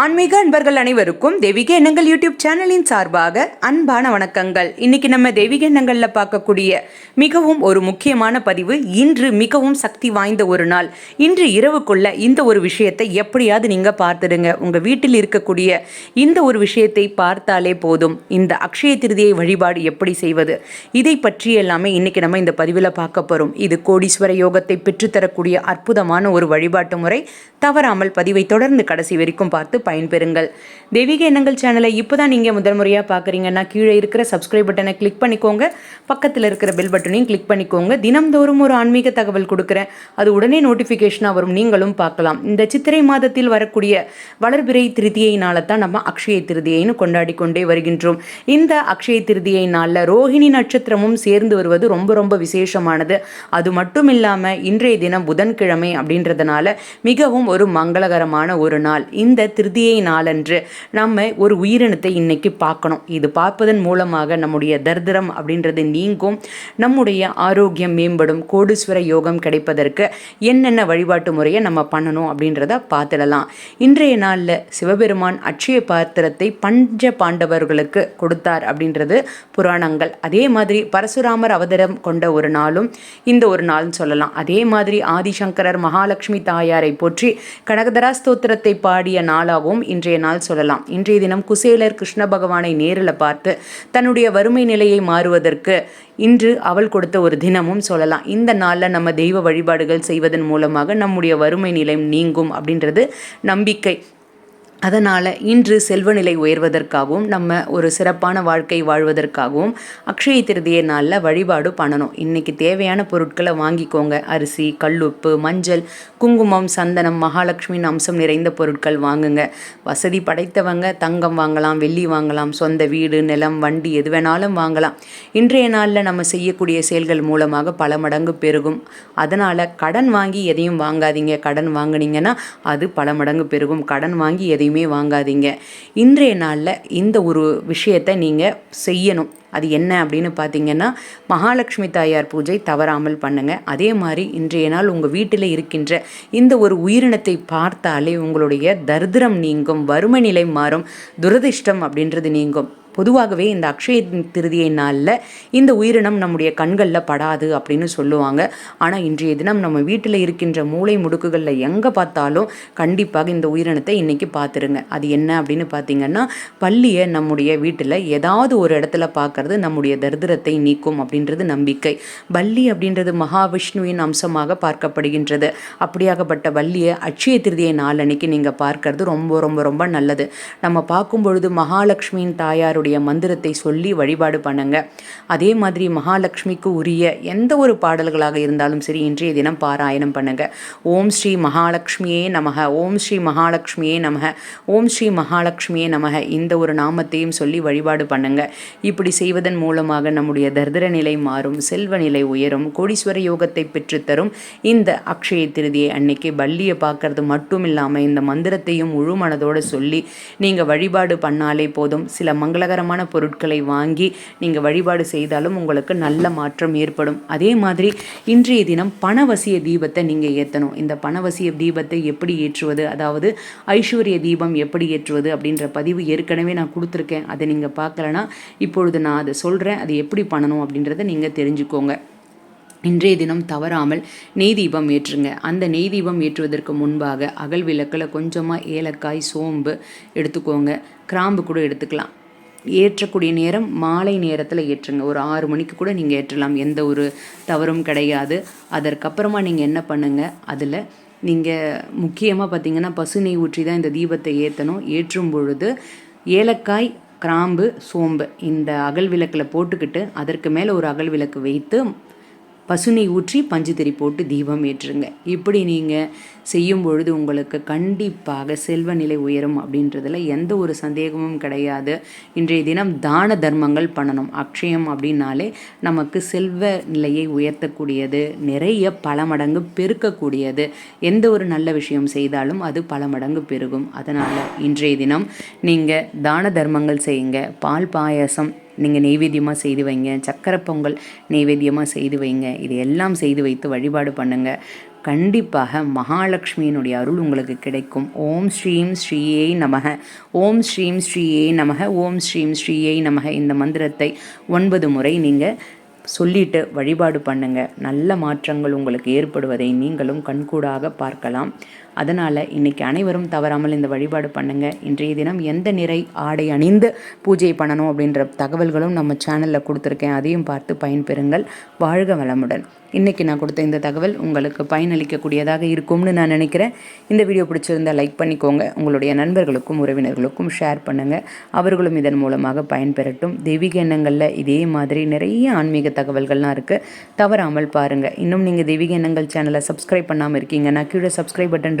ஆன்மீக அன்பர்கள் அனைவருக்கும் தெய்வீக எண்ணங்கள் யூடியூப் சேனலின் சார்பாக அன்பான வணக்கங்கள். இன்னைக்கு நம்ம தெய்வீக எண்ணங்களில் பார்க்கக்கூடிய மிகவும் ஒரு முக்கியமான பதிவு இன்று மிகவும் சக்தி வாய்ந்த ஒரு நாள். இன்று இரவுக்குள்ள இந்த ஒரு விஷயத்தை எப்படியாவது நீங்கள் பார்த்துடுங்க. உங்கள் வீட்டில் இருக்கக்கூடிய இந்த ஒரு விஷயத்தை பார்த்தாலே போதும். இந்த அக்ஷய திருதியை வழிபாடு எப்படி செய்வது? இதை பற்றி எல்லாமே இன்னைக்கு நம்ம இந்த பதிவில் பார்க்க போகிறோம் இது கோடீஸ்வர யோகத்தை பெற்றுத்தரக்கூடிய அற்புதமான ஒரு வழிபாட்டு முறை. தவறாமல் பதிவை தொடர்ந்து கடைசி வரைக்கும் பார்த்து பயன்பெறுங்கள். தெய்வீக எண்ணங்கள் சேனலை இப்போ தான் நீங்கள் முதல் முறையாக பார்க்குறீங்கன்னா கீழே இருக்கிற சப்ஸ்கிரைப் பட்டனை கிளிக் பண்ணிக்கோங்க. பக்கத்தில் இருக்கிற பெல் பட்டனையும் கிளிக் பண்ணிக்கோங்க. தினம்தோறும் ஒரு ஆன்மீக தகவல் கொடுக்குறேன். அது உடனே நோட்டிஃபிகேஷனாக வரும். நீங்களும் பார்க்கலாம். இந்த சித்திரை மாதத்தில் வரக்கூடிய வளர்பிறை திருதியினால தான் நம்ம அக்ஷய திருதியைன்னு கொண்டாடி கொண்டே வருகின்றோம். இந்த அக்ஷய திருதியை நாளில் ரோஹிணி நட்சத்திரமும் சேர்ந்து வருவது ரொம்ப ரொம்ப விசேஷமானது. அது மட்டும் இல்லாமல் இன்றைய தினம் புதன்கிழமை அப்படின்றதுனால மிகவும் ஒரு மங்களகரமான ஒரு நாள். இந்த திரு திருதியை நாளன்று நம்ம ஒரு உயிரினத்தை இன்னைக்கு பார்க்கணும். இது பார்ப்பதன் மூலமாக நம்முடைய தர்திரம் அப்படின்றது நீங்கும். நம்முடைய ஆரோக்கியம் மேம்படும். கோடீஸ்வர யோகம் கிடைப்பதற்கு என்னென்ன வழிபாட்டு முறையை நம்ம பண்ணணும் அப்படின்றத பார்த்துடலாம். இன்றைய நாளில் சிவபெருமான் அட்சய பாத்திரத்தை பஞ்ச பாண்டவர்களுக்கு கொடுத்தார் அப்படின்றது புராணங்கள். அதே மாதிரி பரசுராமர் அவதரம் கொண்ட ஒரு நாளும் இந்த ஒரு நாள்னு சொல்லலாம். அதே மாதிரி ஆதிசங்கரர் மகாலட்சுமி தாயாரை போற்றி கனகதரா ஸ்தோத்திரத்தை பாடிய நாளாகவும் இன்றைய நாள் சொல்லலாம். இன்றைய தினம் குசேலர் கிருஷ்ண பகவானை நேரில் பார்த்து தன்னுடைய வறுமை நிலையை மாறுவதற்கு இன்று அவள் கொடுத்த ஒரு தினமும் சொல்லலாம். இந்த நாளில் நம்ம தெய்வ வழிபாடுகள் செய்வதன் மூலமாக நம்முடைய வறுமை நிலை நீங்கும் அப்படின்றது நம்பிக்கை. அதனால் இன்று செல்வநிலை உயர்வதற்காகவும் நம்ம ஒரு சிறப்பான வாழ்க்கை வாழ்வதற்காகவும் அக்ஷய திருதியை நாளில் வழிபாடு பண்ணணும். இன்றைக்கி தேவையான பொருட்களை வாங்கிக்கோங்க. அரிசி கல்லுப்பு மஞ்சள் குங்குமம் சந்தனம் மகாலட்சுமியின் அம்சம் நிறைந்த பொருட்கள் வாங்குங்க. வசதி படைத்தவங்க தங்கம் வாங்கலாம் வெள்ளி வாங்கலாம் சொந்த வீடு நிலம் வண்டி எது வேணாலும் வாங்கலாம். இன்றைய நாளில் நம்ம செய்யக்கூடிய செயல்கள் மூலமாக பல மடங்கு பெருகும். அதனால் கடன் வாங்கி எதையும் வாங்காதீங்க. கடன் வாங்குனீங்கன்னா அது பல மடங்கு பெருகும். கடன் வாங்கி எதையும் வாங்காதீங்க. இன்றைய நாளில் இந்த ஒரு விஷயத்தை நீங்கள் செய்யணும். அது என்ன அப்படின்னு பார்த்தீங்கன்னா மகாலட்சுமி தாயார் பூஜை தவறாமல் பண்ணுங்க. அதே மாதிரி இன்றைய நாள் உங்கள் வீட்டில் இருக்கின்ற இந்த ஒரு உயிரினத்தை பார்த்தாலே உங்களுடைய தரித்திரம் நீங்கும் வறுமை நிலை மாறும் துரதிர்ஷ்டம் அப்படின்றது நீங்கும். பொதுவாகவே இந்த அக்ஷய திருதியை நாளில் இந்த உயிரினம் நம்முடைய கண்களில் படாது அப்படின்னு சொல்லுவாங்க. ஆனால் இன்றைய தினம் நம்ம வீட்டில் இருக்கின்ற மூளை முடுக்குகளில் எங்கே பார்த்தாலும் கண்டிப்பாக இந்த உயிரினத்தை இன்றைக்கி பார்த்துருங்க. அது என்ன அப்படின்னு பார்த்தீங்கன்னா பள்ளியை நம்முடைய வீட்டில் ஏதாவது ஒரு இடத்துல பார்க்கறது நம்முடைய தரித்திரத்தை நீக்கும் அப்படின்றது நம்பிக்கை. பள்ளி அப்படின்றது மகாவிஷ்ணுவின் அம்சமாக பார்க்கப்படுகின்றது. அப்படியாகப்பட்ட வள்ளியை அட்சய திருதியை நாள் அன்னைக்கு நீங்கள் பார்க்கறது ரொம்ப ரொம்ப ரொம்ப நல்லது. நம்ம பார்க்கும் பொழுது மகாலட்சுமியின் தாயாருடைய அவங்களுடைய மந்திரத்தை சொல்லி வழிபாடு பண்ணுங்க. அதே மாதிரி மகாலட்சுமிக்கு உரிய எந்த ஒரு பாடல்களாக இருந்தாலும் சரி இன்றைய தினம் பாராயணம் பண்ணுங்க. ஓம் ஸ்ரீ மகாலட்சுமியே நமக ஓம் ஸ்ரீ மகாலட்சுமியே நமக ஓம் ஸ்ரீ மகாலட்சுமியே நமக இந்த ஒரு நாமத்தையும் சொல்லி வழிபாடு பண்ணுங்க. இப்படி செய்வதன் மூலமாக நம்முடைய தரித்திர நிலை மாறும் செல்வ நிலை உயரும் கோடீஸ்வர யோகத்தை பெற்றுத்தரும் இந்த அக்ஷய திருதியை அன்னைக்கு பள்ளியை பார்க்கறது மட்டும் இல்லாமல் இந்த மந்திரத்தையும் முழு மனதோடு சொல்லி நீங்கள் வழிபாடு பண்ணாலே போதும். சில மங்களகர மங்களகரமான பொருட்களை வாங்கி நீங்கள் வழிபாடு செய்தாலும் உங்களுக்கு நல்ல மாற்றம் ஏற்படும். அதே மாதிரி இன்றைய தினம் பணவசிய தீபத்தை நீங்கள் ஏற்றணும் இந்த பணவசிய தீபத்தை எப்படி ஏற்றுவது? அதாவது ஐஸ்வர்ய தீபம் எப்படி ஏற்றுவது? அப்படின்ற பதிவு ஏற்கனவே நான் கொடுத்துருக்கேன். அதை நீங்கள் பார்க்கலன்னா இப்பொழுது நான் அதை சொல்கிறேன் அது எப்படி பண்ணணும் அப்படின்றத நீங்கள் தெரிஞ்சுக்கோங்க. இன்றைய தினம் தவறாமல் நெய் தீபம் ஏற்றுங்க. அந்த நெய் தீபம் ஏற்றுவதற்கு முன்பாக அகல் விளக்கில் கொஞ்சமாக ஏலக்காய் சோம்பு எடுத்துக்கோங்க. கிராம்பு கூட எடுத்துக்கலாம். ஏற்றக்கூடிய நேரம் மாலை நேரத்தில் ஏற்றுங்க. ஒரு ஆறு மணிக்கு கூட நீங்கள் ஏற்றலாம். எந்த ஒரு தவறும் கிடையாது. அதற்கப்புறமா நீங்கள் என்ன பண்ணுங்கள் அதில் நீங்கள் முக்கியமாக பார்த்தீங்கன்னா பசு நெய் ஊற்றி தான் இந்த தீபத்தை ஏற்றணும் ஏற்றும் பொழுது ஏலக்காய் கிராம்பு சோம்பு இந்த அகல் விளக்கில் போட்டுக்கிட்டு அதற்கு மேலே ஒரு அகல் விளக்கு வைத்து பசுனை ஊற்றி பஞ்சுதிரி போட்டு தீபம் ஏற்றுங்க. இப்படி நீங்கள் செய்யும் பொழுது உங்களுக்கு கண்டிப்பாக செல்வ நிலை உயரும் அப்படின்றதுல எந்த ஒரு சந்தேகமும் கிடையாது. இன்றைய தினம் தான தர்மங்கள் பண்ணணும். அக்ஷயம் அப்படின்னாலே நமக்கு செல்வ நிலையை உயர்த்தக்கூடியது நிறைய பல மடங்கு பெருக்கக்கூடியது. எந்த ஒரு நல்ல விஷயம் செய்தாலும் அது பல மடங்கு பெருகும். அதனால் இன்றைய தினம் நீங்கள் தான தர்மங்கள் செய்யுங்க. பால் பாயசம் நீங்கள் நெய்வேத்தியமாக செய்து வைங்க. சக்கரை பொங்கல் நெய்வேத்தியமாக செய்து வைங்க. இது எல்லாம் செய்து வைத்து வழிபாடு பண்ணுங்கள் கண்டிப்பாக மகாலட்சுமியினுடைய அருள் உங்களுக்கு கிடைக்கும். ஓம் ஸ்ரீம் ஸ்ரீயை நமக. ஓம் ஸ்ரீம் ஸ்ரீயை நமக. ஓம் ஸ்ரீம் ஸ்ரீயை நமக. இந்த மந்திரத்தை ஒன்பது முறை நீங்கள் சொல்லிட்டு வழிபாடு பண்ணுங்கள் நல்ல மாற்றங்கள் உங்களுக்கு ஏற்படுவதை நீங்களும் கண்கூடாக பார்க்கலாம். அதனால் இன்றைக்கி அனைவரும் தவறாமல் இந்த வழிபாடு பண்ணுங்கள் இன்றைய தினம் எந்த நிறை ஆடை அணிந்து பூஜை பண்ணணும் அப்படின்ற தகவல்களும் நம்ம சேனலில் கொடுத்துருக்கேன். அதையும் பார்த்து பயன்பெறுங்கள். வாழ்க வளமுடன். இன்றைக்கி நான் கொடுத்த இந்த தகவல் உங்களுக்கு பயனளிக்கக்கூடியதாக இருக்கும்னு நான் நினைக்கிறேன். இந்த வீடியோ பிடிச்சிருந்தால் லைக் பண்ணிக்கோங்க. உங்களுடைய நண்பர்களுக்கும் உறவினர்களுக்கும் ஷேர் பண்ணுங்கள் அவர்களும் இதன் மூலமாக பயன்பெறட்டும். தெய்வீக எண்ணங்களில் இதே மாதிரி நிறைய ஆன்மீக தகவல்கள்லாம் இருக்குது தவறாமல் பாருங்கள் இன்னும் நீங்கள் தெய்வீக எண்ணங்கள் சேனலை சப்ஸ்கிரைப் பண்ணாமல் இருக்கீங்கன்னா கீழே சப்ஸ்கிரைப் பட்டன்